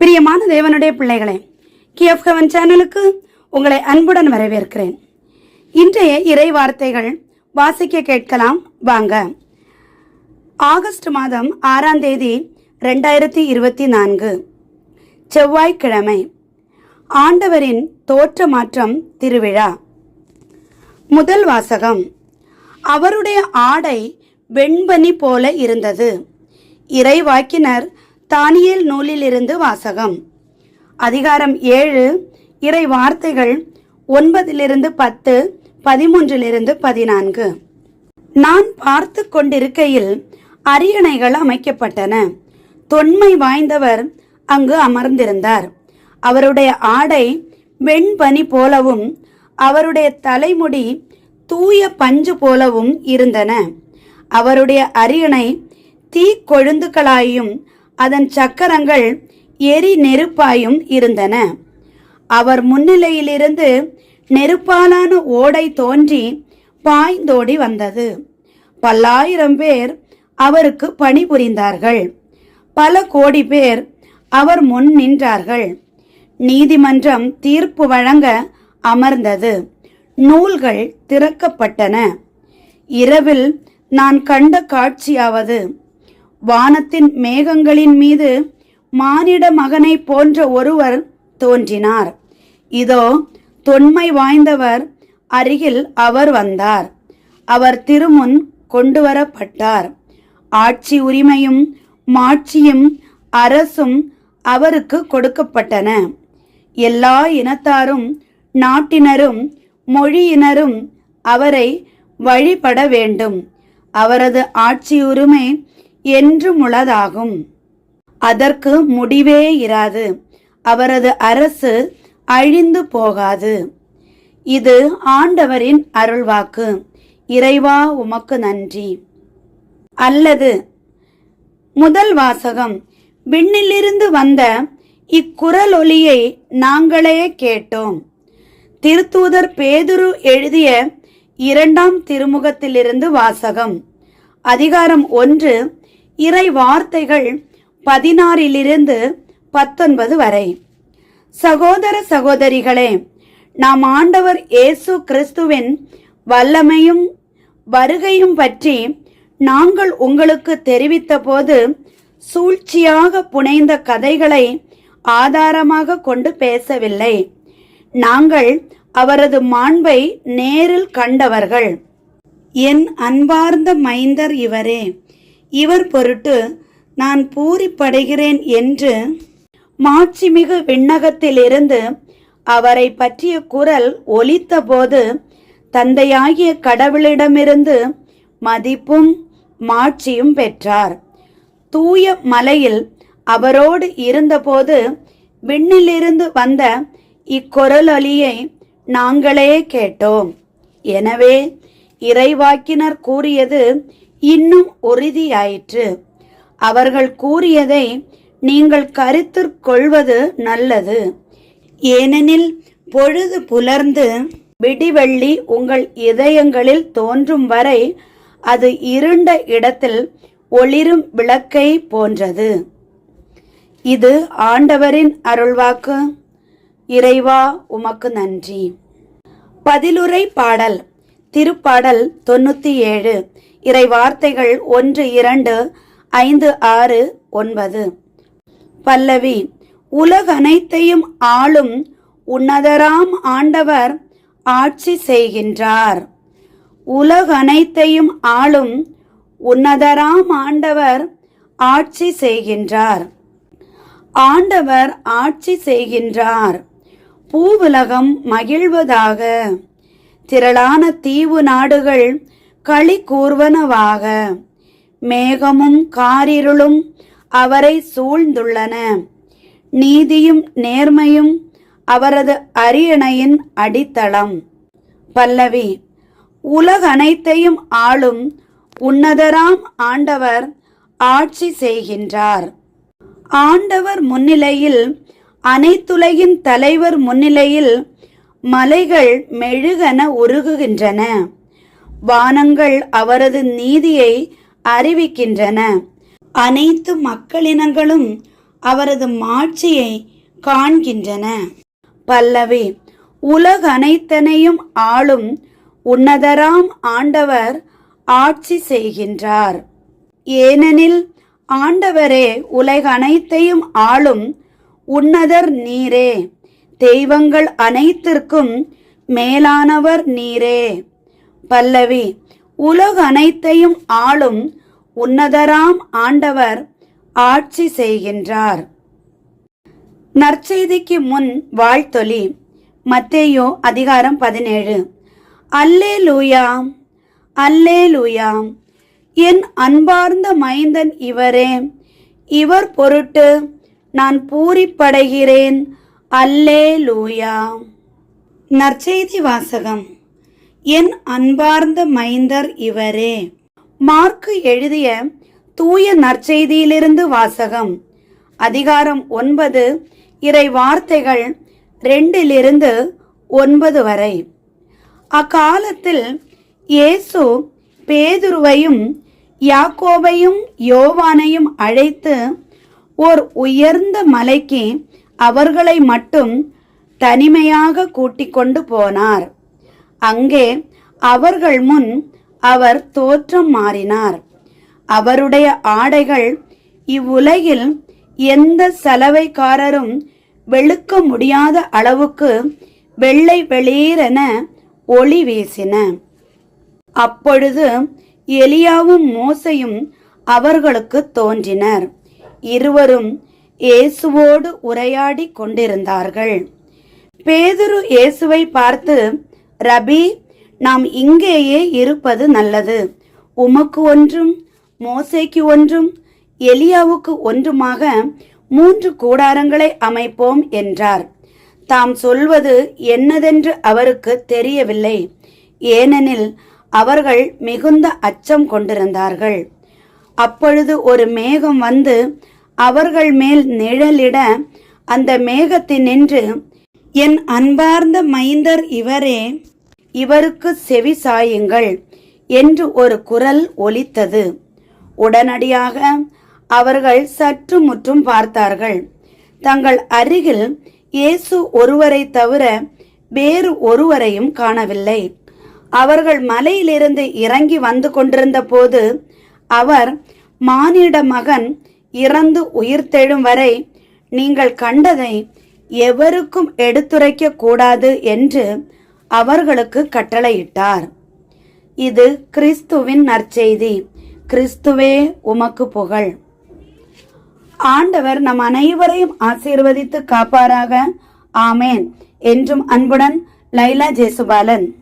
பிரியமான தேவனுடைய பிள்ளைகளே கிஎஃப் ஹெவன் சேனலுக்கு உங்களை அன்புடன் வரவேற்கிறேன். இன்றைய இறை வார்த்தைகள் வாசிக்க கேட்கலாம். வாங்க. ஆகஸ்ட் மாதம் ஆறாம் தேதி ரெண்டாயிரத்தி இருபத்தி நான்கு. செவ்வாய்க்கிழமை. ஆண்டவரின் தோற்ற மாற்றம் திருவிழா. முதல் வாசகம். அவருடைய ஆடை வெண்பனி போல இருந்தது. இறைவாக்கினர் தானியேல் நூலிலிருந்து வாசகம். அதிகாரம் ஏழு இறை வார்த்தைகள் ஒன்பதிலிருந்து பத்து பதிமூன்றிலிருந்து பதினான்கு. நான் பார்த்து கொண்டிருக்கையில் அரியணைகள் அமைக்கப்பட்டன. தொன்மை வாய்ந்தவர் அங்கு அமர்ந்திருந்தார். அவருடைய ஆடை வெண்பனி போலவும் அவருடைய தலைமுடி தூய பஞ்சு போலவும் இருந்தன. அவருடைய அரியணை தீக்கொழுந்துகளாயும் அதன் சக்கரங்கள் எரி நெருப்பாயும் இருந்தன. அவர் முன்னிலையிலிருந்து நெருப்பாலான ஓடை தோன்றி பாய்ந்தோடி வந்தது. பல்லாயிரம் பேர் அவருக்கு பணிபுரிந்தார்கள். பல கோடி பேர் அவர் முன் நின்றார்கள். நீதிமன்றம் தீர்ப்பு வழங்க அமர்ந்தது. நூல்கள் திறக்கப்பட்டன. இரவில் நான் கண்ட காட்சியாவது வானத்தின் மேகங்களின் மீது மானிட மகனை போன்ற ஒருவர் தோன்றினார். இதோ தொன்மை வாய்ந்தவர் அருகில் அவர் வந்தார். அவர் திருமுன் கொண்டு வரப்பட்டார் ஆட்சி உரிமையும் மாட்சியும் அரசும் அவருக்கு கொடுக்கப்பட்டன. எல்லா இனத்தாரும் நாட்டினரும் மொழியினரும் அவரை வழிபட வேண்டும். அவரது ஆட்சி உரிமை என்றுமுளதாகும் அதற்கு முடிவே இராது. அவரது அரசு அழிந்து போகாது. இது ஆண்டவரின் அருள்வாக்கு. இறைவா உமக்கு நன்றி. அல்லது முதல் வாசகம். விண்ணிலிருந்து வந்த இக்குரலொலியை நாங்களே கேட்டோம். திருத்தூதர் பேதுரு எழுதிய இரண்டாம் திருமுகத்திலிருந்து வாசகம். அதிகாரம் ஒன்று இறை வார்த்தைகள் பதினாறிலிருந்து பத்தொன்பது வரை. சகோதர சகோதரிகளே நாம் ஆண்டவர் இயேசு கிறிஸ்துவின் வல்லமையும் வருகையும் பற்றி நாங்கள் உங்களுக்கு தெரிவித்த போது சூழ்ச்சியாக புனைந்த கதைகளை ஆதாரமாக கொண்டு பேசவில்லை. நாங்கள் அவரது மாண்பை நேரில் கண்டவர்கள். என் அன்பார்ந்த மைந்தர் இவரே இவர் பொருட்டு நான் பூரிப்படைகிறேன் என்று மாட்சிமிகு விண்ணகத்திலிருந்து அவரை பற்றிய குரல் ஒலித்தபோது தந்தையாகிய கடவுளிடமிருந்து மதிப்பும் மாட்சியும் பெற்றார். தூய மலையில் அவரோடு இருந்தபோது விண்ணிலிருந்து வந்த இக்குரலொலியை நாங்களே கேட்டோம். எனவே இறைவாக்கினர் கூறியது இன்னும் உறுதியாயிற்று. அவர்கள் கூறியதை நீங்கள் கருத்தில் கொள்வது நல்லது. ஏனெனில் பொழுது புலர்ந்து விடிவெள்ளி உங்கள் இதயங்களில் தோன்றும் வரை அது இருண்ட இடத்தில் ஒளிரும் விளக்கை போன்றது. இது ஆண்டவரின் அருள்வாக்கு. இறைவா உமக்கு நன்றி. பதிலுரை பாடல். திருப்பாடல் தொண்ணூற்றி ஏழு. இறை வார்த்தைகள் ஒன்று இரண்டு ஐந்து ஆறு ஒன்பது. பல்லவி உலகனைத்தையும் ஆளும் உன்னதராம் ஆண்டவர் ஆட்சி செய்கின்றார். உலகனைத்தையும் ஆளும் உன்னதராம் ஆண்டவர் ஆட்சி செய்கின்றார். ஆண்டவர் ஆட்சி செய்கின்றார். பூவுலகம் மகிழ்வதாக. திரளான தீவு நாடுகள் களி கூர்வனவாக. மேகமும் காரிருளும் அவரை சூழ்ந்துள்ளன. நீதியும் நேர்மையும் அவரது அரியணையின் அடித்தளம். பல்லவி உலகனைத்தையும் ஆளும் உன்னதராம் ஆண்டவர் ஆட்சி செய்கின்றார். ஆண்டவர் முன்னிலையில் அனைத்துலகின் தலைவர் முன்னிலையில் மலைகள் மெழுகென உருகுகின்றன. வானங்கள் அவரது நீதியை அறிவிக்கின்றன. அனைத்து மக்களினங்களும் அவரது மாட்சியை காண்கின்றன. பல்லவி உலகனைத்தனையும் ஆளும் உன்னதராம் ஆண்டவர் ஆட்சி செய்கின்றார். ஏனெனில் ஆண்டவரே உலகனைத்தையும் ஆளும் உன்னதர் நீரே. தெய்வங்கள் அனைத்திற்கும் மேலானவர் நீரே. பல்லவி உலக அனைத்தையும் ஆளும் உன்னதராம் ஆண்டவர் ஆட்சி செய்கின்றார். நற்செய்திக்கு முன் வாழ்த்தொலி மத்தேயோ அதிகாரம் பதினேழு. அல்லே லூயா அல்லே லூயா என் அன்பார்ந்த மைந்தன் இவரே. இவர் பொருட்டு நான் பூரிப்படைகிறேன். அல்லே லூயா நற்செய்தி வாசகம். என் அன்பார்ந்த மைந்தர் இவரே. மார்க்கு எழுதிய தூய நற்செய்தியிலிருந்து வாசகம். அதிகாரம் ஒன்பது இறை வார்த்தைகள் ரெண்டிலிருந்து ஒன்பது வரை. அக்காலத்தில் இயேசு பேதுருவையும் யாக்கோபையும் யோவானையும் அழைத்து ஓர் உயர்ந்த மலைக்கு அவர்களை மட்டும் தனிமையாக கூட்டிக் கொண்டு போனார். அங்கே அவர்கள் முன் அவர் தோற்றம் மாறினார். அவருடைய ஆடைகள் இவ்வுலகில் எந்த சலவைக்காரரும் வெளுக்க முடியாத அளவுக்கு வெள்ளை வெளியீரென ஒளி வீசின. அப்பொழுது எலியாவும் மோசையும் அவர்களுக்கு தோன்றினர். இருவரும் இயேசுவோடு உரையாடி கொண்டிருந்தார்கள். பேதுரு இயேசுவை பார்த்து ரபி நாம் இங்கேயே இருப்பது நல்லது. உமக்கு ஒன்றும் மோசைக்கு ஒன்றும் எலியாவுக்கு ஒன்றுமாக மூன்று கூடாரங்களை அமைப்போம் என்றார். தாம் சொல்வது என்னதென்று அவருக்கு தெரியவில்லை. ஏனெனில் அவர்கள் மிகுந்த அச்சம் கொண்டிருந்தார்கள். அப்பொழுது ஒரு மேகம் வந்து அவர்கள் மேல் நிழலிட அந்த மேகத்தினின்று என் அன்பார்ந்த மைந்தர் இவரே இவருக்கு செவி சாயுங்கள் என்று ஒரு குரல் ஒலித்தது. உடனடியாக அவர்கள் சற்று முற்றும் பார்த்தார்கள். தங்கள் அருகில் இயேசு ஒருவரை தவிர வேறு ஒருவரையும் காணவில்லை. அவர்கள் மலையிலிருந்து இறங்கி வந்து கொண்டிருந்த போது அவர் மானிட மகன் இறந்து உயிர்த்தெழும் வரை நீங்கள் கண்டதை எவருக்கும் எடுத்துரைக்க கூடாது என்று அவர்களுக்கு கட்டளையிட்டார். இது கிறிஸ்துவின் நற்செய்தி. கிறிஸ்துவே உமக்கு புகழ். ஆண்டவர் நம் அனைவரையும் ஆசீர்வதித்து காப்பாராக. ஆமேன். என்றும் அன்புடன் லைலா ஜேசுபாலன்.